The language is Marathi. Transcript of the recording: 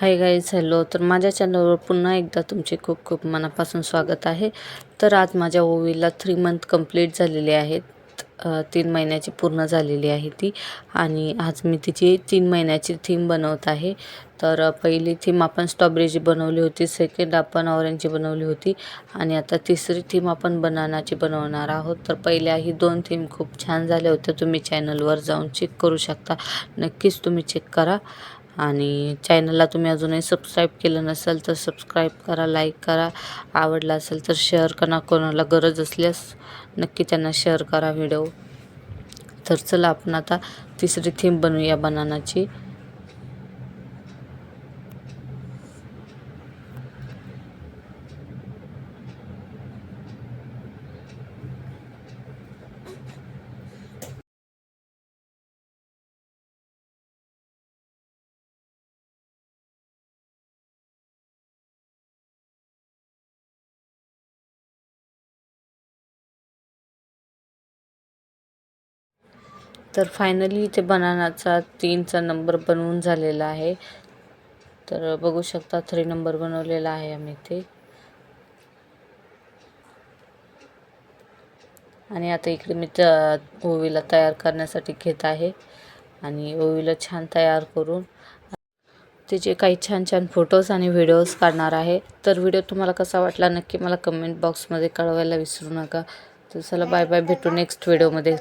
हाय गाईज हॅलो तर माझ्या चॅनलवर पुन्हा एकदा तुमचे खूप खूप मनापासून स्वागत आहे. तर आज माझ्या ओवीला थ्री मंथ कंप्लीट झालेले आहेत. तीन महिन्याची पूर्ण झालेली आहे ती. आणि आज मी तिची तीन महिन्याची थीम बनवत आहे. तर पहिली थीम आपण स्ट्रॉबेरीची बनवली होती. सेकंड आपण ऑरेंजची बनवली होती. आणि आता तिसरी थीम आपण बनानाची बनवणार आहोत. तर पहिल्या ही दोन थीम खूप छान झाल्या होत्या. तुम्ही चॅनलवर जाऊन चेक करू शकता. नक्कीच तुम्ही चेक करा. आणि चॅनलला तुम्ही अजूनही सबस्क्राईब केलं नसेल तर सबस्क्राईब करा लाईक करा. आवडला असेल तर शेअर करा. कोणाला गरज असल्यास नक्की त्यांना शेअर करा व्हिडिओ तर चला आपण आता तिसरी थीम बनवूया बनानाची तर फायनली इथे बनानाचा तीनचा नंबर बनवून झालेला आहे. तर बघू शकता थ्री नंबर बनवलेला आहे आम्ही इथे. आणि आता इकडे मी त्या ओवीला तयार करण्यासाठी घेत आहे. आणि ओवीला छान तयार करून तिचे काही छान छान फोटोज आणि व्हिडिओज काढणार आहे तर व्हिडिओ तुम्हाला कसा वाटला नक्की मला कमेंट बॉक्समध्ये कळवायला विसरू नका. तर चला बाय बाय भेटू नेक्स्ट व्हिडिओमध्ये